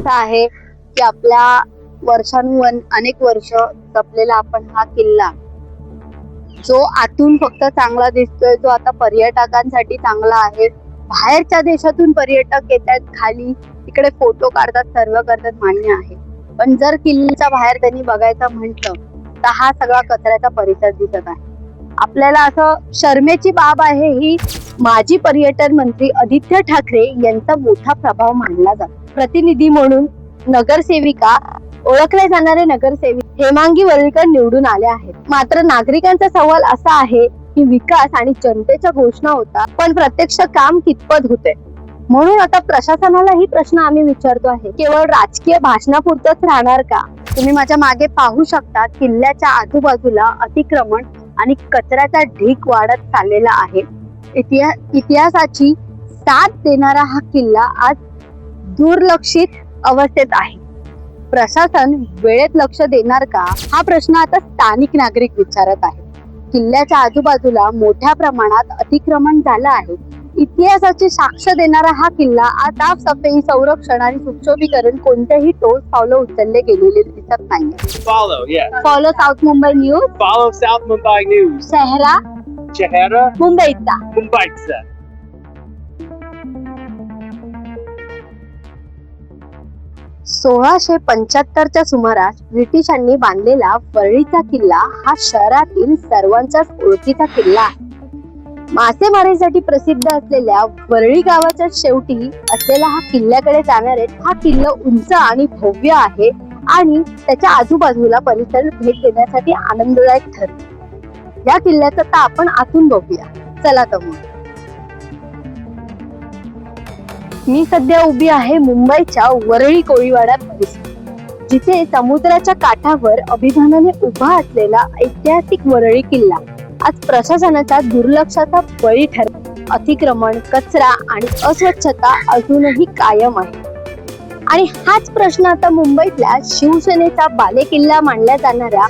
असं आहे की आपल्या वर्षानुवन अनेक वर्ष जपलेला आपण हा किल्ला. जो आतून फक्त चांगला दिसतोय जो आता पर्यटकांसाठी चांगला आहे. बाहेरच्या देशातून पर्यटक येत आहेत खाली तिकडे फोटो काढतात सर्व करतात मान्य आहे. पण जर किल्ल्याच्या बाहेर त्यांनी बघायचं म्हटलं तर हा सगळा कचऱ्याचा परिसर दिसत आहे. आपल्याला असं शर्मेची बाब आहे ही माजी पर्यटन मंत्री आदित्य ठाकरे यांचा मोठा प्रभाव मानला जातो. प्रतिनिधी म्हणून नगरसेविका ओळखले जाणारे नगरसेविक हेमांगी वरळीकर निवडून आले आहेत. मात्र नागरिकांचा सवाल असा आहे की विकास आणि जनतेच्या घोषणा होता पण प्रत्यक्ष काम कितपत होते? म्हणून आता प्रशासनालाही प्रश्न आम्ही विचारतो आहे. केवळ राजकीय भाषणापुरतच राहणार का? तुम्ही माझ्या मागे पाहू शकता किल्ल्याच्या आजूबाजूला अतिक्रमण आणि कचऱ्याचा ढीक वाढत चाललेला आहे. इतिहा इतिहासाची साथ देणारा हा किल्ला आज दुर्लक्षित अवस्थेत आहे. प्रशासन वेळेत लक्ष देणार का? हा प्रश्न आता स्थानिक नागरिक विचारत आहे किल्ल्याच्या आजूबाजूला मोठ्या प्रमाणात अतिक्रमण झालं आहे. इतिहासाची साक्ष देणारा हा किल्ला आज साफसफाई संरक्षण आणि सुशोभीकरण कोणतेही ठोस पावलं उचलले गेलेले दिसत नाही. Follow South Mumbai News Follow South Mumbai News. शहरा Chehera, मुंबईचा Mumbaitsa. सोळाशे पंच्याहत्तरच्या सुमारास ब्रिटिशांनी बांधलेला वरळीचा किल्ला हा शहरातील सर्वांचाच ओळखीचा किल्ला आहे. मासेमारीसाठी प्रसिद्ध असलेल्या वरळी गावाच्या शेवटी असलेला हा किल्ल्याकडे जाणारे हा किल्ला उंच आणि भव्य आहे आणि त्याच्या आजूबाजूला परिसर भेट देण्यासाठी आनंददायक ठरतो. या किल्ल्याचं तर आपण आतून बघूया. चला तर मग. मी सध्या उभी आहे मुंबईच्या वरळी कोळीवाडा जिथे समुद्राच्या काठावर अभिमानाने उभा असलेला ऐतिहासिक वरळी किल्ला आज प्रशासनाच्या दुर्लक्षाचा बळी ठरला. अतिक्रमण कचरा आणि अस्वच्छता अजूनही कायम आहे. आणि हाच प्रश्न आता मुंबईतल्या शिवसेनेचा बालेकिल्ला मानल्या जाणाऱ्या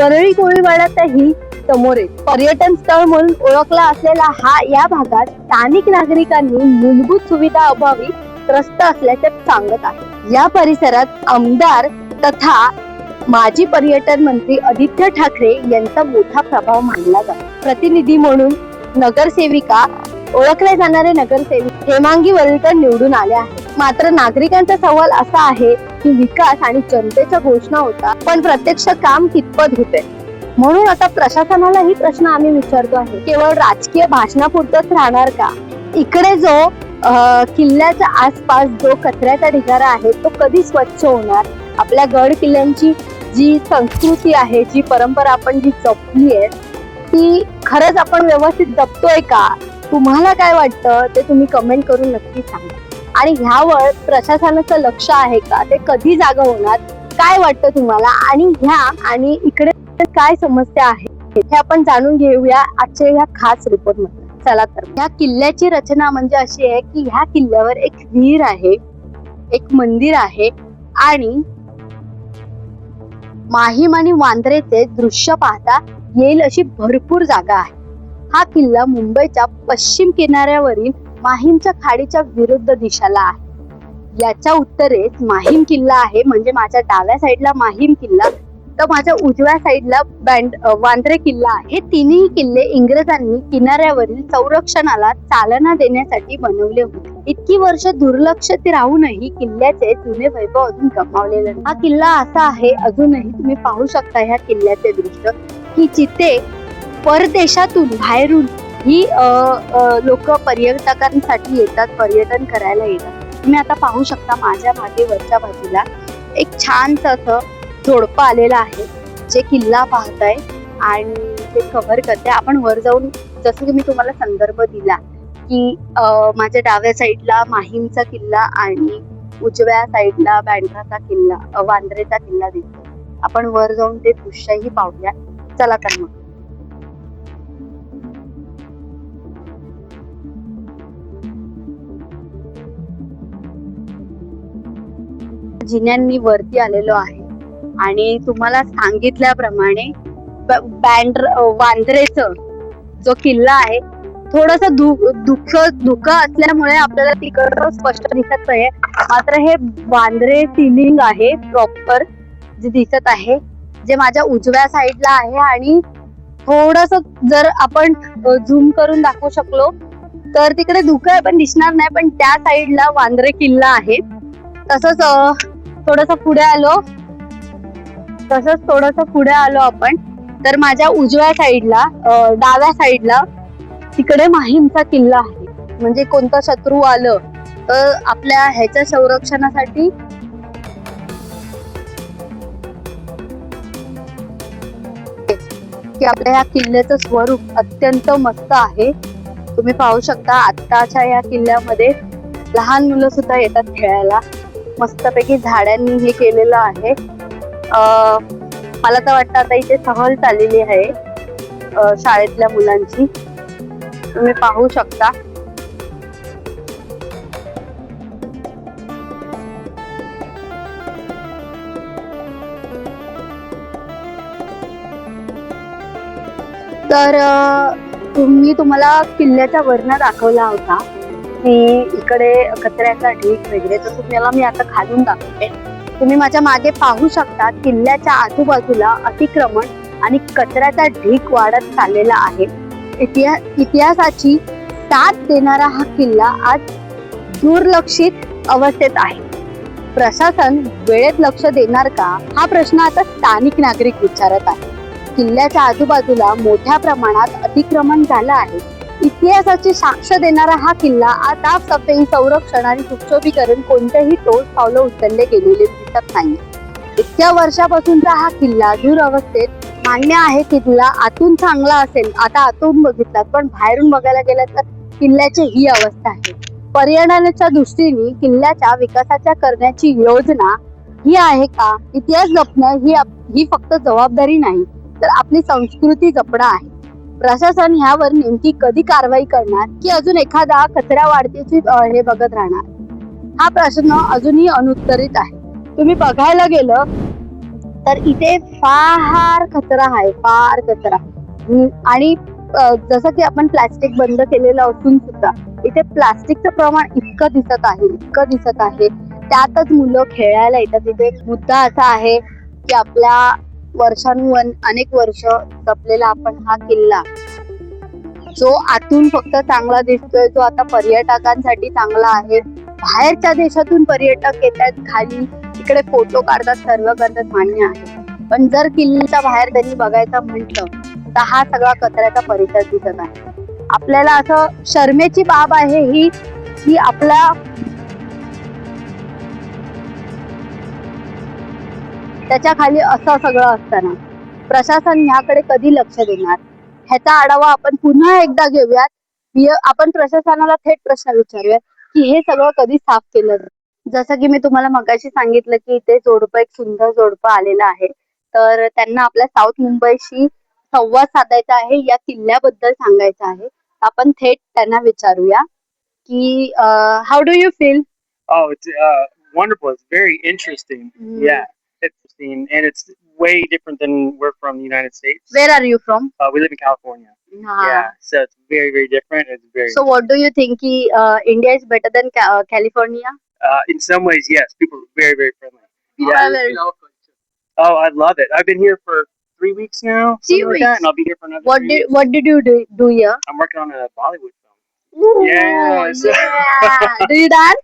वरळी कोळीवाड्यातही समोर पर्यटन स्थळ म्हणून ओळखला असलेला हा या भागात स्थानिक नागरिकांनी मूलभूत सुविधा अभावी त्रस्त असल्याचे सांगत आहे. या परिसरात आमदार तथा माजी पर्यटन मंत्री आदित्य ठाकरे यांचा मोठा प्रभाव मानला जातो. प्रतिनिधी म्हणून नगरसेविका ओळखले जाणारे नगरसेविक हेमांगी वरळीकर निवडून आले आहेत. मात्र नागरिकांचा सवाल असा आहे की विकास आणि जनतेच्या घोषणा होता पण प्रत्यक्ष काम कितपत होते? म्हणून आता प्रशासनालाही प्रश्न आम्ही विचारतो आहे. केवळ राजकीय भाषणापुरतच राहणार का? इकडे जो किल्ल्याच्या आसपास जो कचऱ्याचा ढिगारा आहे तो कधी स्वच्छ होणार? आपल्या गड किल्ल्यांची जी संस्कृती आहे जी परंपरा आपण जी जपली आहे ती खरंच आपण व्यवस्थित जपतोय का? तुम्हाला काय वाटतं? ते तुम्ही कमेंट करून नक्की सांगा. आणि ह्यावर प्रशासनाचं लक्ष आहे का? ते कधी जागा होणार? काय वाटतं तुम्हाला? आणि ह्या आणि इकडे काय समस्या आहे हे आपण जाणून घेऊया आजच्या ह्या खास रिपोर्टमध्ये चला तर. ह्या किल्ल्याची रचना म्हणजे अशी आहे की ह्या किल्ल्यावर एक विहीर आहे एक मंदिर आहे आणि माहीम आणि वांद्रेचे दृश्य पाहता येईल अशी भरपूर जागा आहे. हा किल्ला मुंबईच्या पश्चिम किनाऱ्यावरील माहीमच्या खाडीच्या विरुद्ध दिशेला आहे. याच्या उत्तरेस माहीम किल्ला आहे म्हणजे माझ्या डाव्या साईडला माहीम किल्ला तर माझ्या उजव्या साईडला बँड वांद्रे किल्ला आहे. हे तिन्ही किल्ले इंग्रजांनी किनाऱ्यावरील संरक्षणाला चालना देण्यासाठी बनवले होते. इतकी वर्ष दुर्लक्षित राहूनही किल्ल्याचे जुने वैभव अजून गमावलेले हा किल्ला असा आहे अजूनही तुम्ही पाहू शकता ह्या किल्ल्याचे दृश्य. की जिथे परदेशातून बाहेरून ही लोक पर्यटकांसाठी येतात पर्यटन करायला येतात. तुम्ही आता पाहू शकता माझ्या मागे वरच्या बाजूला एक छानसं असं झोडपं आलेलं आहे. जे किल्ला पाहताय आणि ते कव्हर करते आपण वर जाऊन जसं की मी तुम्हाला संदर्भ दिला की माझ्या डाव्या साईडला माहीमचा किल्ला आणि उजव्या साईडला बँड्राचा किल्ला वांद्रेचा किल्ला दिसतो आपण वर जाऊन ते दृश्यही पाहूया. चला तर मग. जिन्यांनी वरती आलेलो आहे आणि तुम्हाला सांगितल्याप्रमाणे बँड बँड्र जो किल्ला आहे थोडस दुःख दुःख असल्यामुळे आपल्याला तिकडं स्पष्ट दिसत नाही मात्र हे वांद्रे सिलिंग आहे प्रॉपर जे दिसत आहे जे माझ्या उजव्या साईडला आहे आणि थोडस जर आपण झूम करून दाखवू शकलो तर तिकडे धुकं पण दिसणार नाही पण त्या साईडला वांद्रे किल्ला आहे. तसंच थोडस पुढे आलो तसंच थोडस पुढे आलो आपण. तर माझ्या उजव्या साईडला डाव्या साईडला तिकडे माहीमचा किल्ला आहे. म्हणजे कोणता शत्रू आलं तर आपल्या ह्याच्या संरक्षणासाठी की आपल्या ह्या किल्ल्याचं स्वरूप अत्यंत मस्त आहे. तुम्ही पाहू शकता आत्ताच्या या किल्ल्यामध्ये लहान मुलं सुद्धा येतात खेळायला. मस्तपैकी झाडांनी हे केलेलं आहे. मला तर वाटतं आता इथे सहल चाललेली आहे शाळेतल्या मुलांची. तुम्ही पाहू शकता. तर तुम्ही तुम्हाला किल्ल्याच्या वरनं दाखवला होता. की इकडे कचऱ्याचा ढीक वगैरे तर तुम्हाला मी आता खालून दाखवते. तुम्ही माझ्या मागे पाहू शकता किल्ल्याच्या आजूबाजूला अतिक्रमण आणि कचऱ्याचा ढीक वाढत चाललेला आहे. इतिहा इतिहासाची साथ देणारा हा किल्ला आज दुर्लक्षित अवस्थेत आहे. प्रशासन वेळेत लक्ष देणार का? हा प्रश्न आता स्थानिक नागरिक विचारत आहे किल्ल्याच्या आजूबाजूला मोठ्या प्रमाणात अतिक्रमण झालं आहे. इतिहासाची साक्ष देणारा हा किल्ला आता सफेई संरक्षण आणि सुशोभीकरण कोणतेही ठोस पावलं उचलले गेलेले दिसत नाही. इतक्या वर्षापासूनचा हा किल्ला दुरवस्थेत मान्य आहे किल्ला आतून चांगला असेल आता आतून बघितला पण बाहेरून बघायला गेलं तर किल्ल्याची ही अवस्था आहे. पर्यटनाच्या दृष्टीने किल्ल्याच्या विकासाच्या करण्याची योजना ही आहे का? इतिहास जपणं ही ही फक्त जबाबदारी नाही तर आपली संस्कृती जपणं आहे. प्रशासन ह्यावर नेमकी कधी कारवाई करणार की अजून एखादा कचरा वाढतीची हे बघत राहणार? हा प्रश्न अजूनही अनुत्तरित आहे. तुम्ही बघायला गेलं तर इथे फार कचरा आहे फार कचरा. आणि जसं की आपण प्लास्टिक बंद केलेलं असून सुद्धा इथे प्लास्टिकचं प्रमाण इतकं दिसत आहे इतकं दिसत आहे. त्यातच मुलं खेळायला येतात. इथे मुद्दा असा आहे की आपल्या वर्षानुवन अनेक वर्ष जपलेला आपण हा किल्ला. जो आतून फक्त चांगला दिसतोय जो आता पर्यटकांसाठी चांगला आहे. बाहेरच्या देशातून पर्यटक येतात खाली इकडे फोटो काढतात सर्व करतात मान्य आहे. पण जर किल्ल्याच्या बाहेर त्यांनी बघायचं म्हटलं तर हा सगळा कचऱ्याचा परिसर दिसत आहे. आपल्याला असं शर्मेची बाब आहे ही की आपल्या त्याच्याखाली असं सगळं असताना प्रशासन ह्याकडे कधी लक्ष देणार? ह्याचा आढावा आपण पुन्हा एकदा घेऊयात. आपण प्रशासनाला थेट प्रश्न विचारूयात की हे सगळं कधी साफ केलं? जसं की मी तुम्हाला मगाशी सांगितलं की इथे जोडपं एक सुंदर जोडपं आलेलं आहे. तर त्यांना आपल्या साऊथ मुंबईशी संवाद साधायचा आहे या किल्ल्याबद्दल सांगायचं आहे. आपण थेट त्यांना विचारूया की how do you feel Oh, it's uh, wonderful. It's very interesting. Yeah, interesting, and it's way different than we're from the United States. Where are you from? Uh, we live in California. Yeah, so it's very, very different. It's very. So, what do you think? Uh, India is better than Ca- uh, California? Uh, in some ways, yes. People are very, very friendly. Yeah. Oh, I love it. I've been here for three weeks now. Three weeks. Like and I'll be here for another. What did weeks. What did you do, do you? I'm working on a Bollywood film. Ooh, yeah. yeah. do you dance?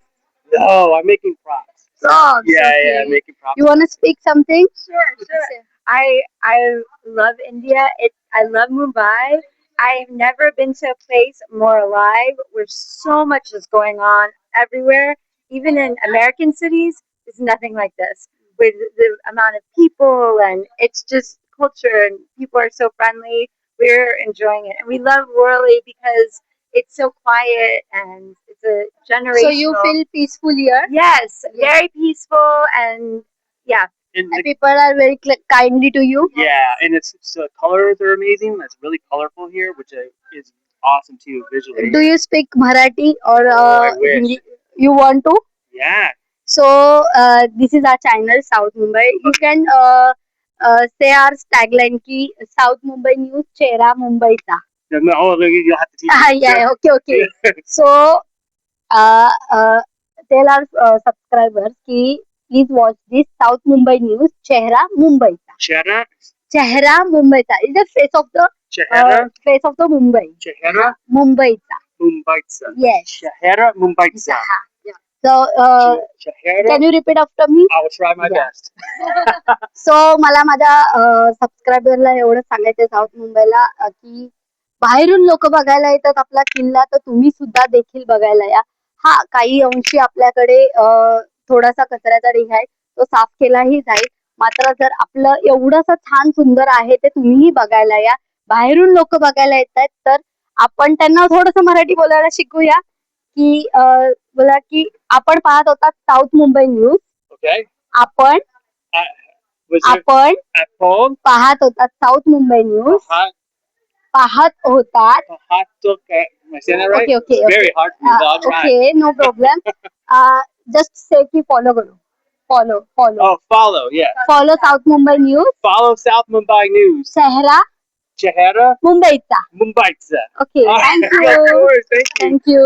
No, I'm making props. Props, Yeah, okay. yeah, I'm making props. You want to speak something? Sure, sure. I I love India. It I love Mumbai. I've never been to a place more alive where so much is going on everywhere. Even in American cities, it's nothing like this. With the amount of people and it's just culture and people are so friendly. We're enjoying it, and we love Worley because it's so quiet and it's a generation. So you feel peaceful here? Yes, yes, very peaceful and yeah. And the, people are very kindly to you. Yeah, and it's the uh, colors are amazing. It's really colorful here, which is awesome too visually. Do you speak Marathi or oh, uh, oh, Hindi? You want to? Yeah. So uh, this is our channel, South Mumbai. You can uh, uh, say our tagline ki South Mumbai news chera Mumbai ta. Oh, you have to teach. Ah, yeah, okay, okay. so tell our subscriber की please watch this South Mumbai News चेहरा मुंबई का चेहरा मुंबई का is the face of the face of the Mumbai Mumbai का Mumbai so so मला माझ्या सबस्क्रायबरला एवढं सांगायचं साऊथ मुंबईला की बाहेरून लोक बघायला येतात आपला किल्ला तर तुम्ही सुद्धा देखील बघायला या. हा काही अंशी आपल्याकडे थोडासा कचऱ्याचा ढीग आहे तो साफ केलाही जाईल. मात्र जर आपलं एवढंसं छान सुंदर आहे ते तुम्हीही बघायला या. बाहेरून लोक बघायला येत आहेत तर आपण त्यांना थोडस मराठी बोलायला शिकूया. की बोला की आपण पाहत होता साऊथ मुंबई न्यूज. आपण it आपण? पाहत होतात साऊथ मुंबई न्यूज. पाहत होतात hot dog. Am I saying that right? Okay, okay, It's okay. very hard for me, but I'll try. Okay no problem just say की फॉलो करो follow follow Oh, follow, yeah. Follow South Mumbai news Follow South Mumbai News. चेहरा Chehra, मुंबईचा Mumbaitsa. Okay All right. Thank you No worries, Thank you. Thank you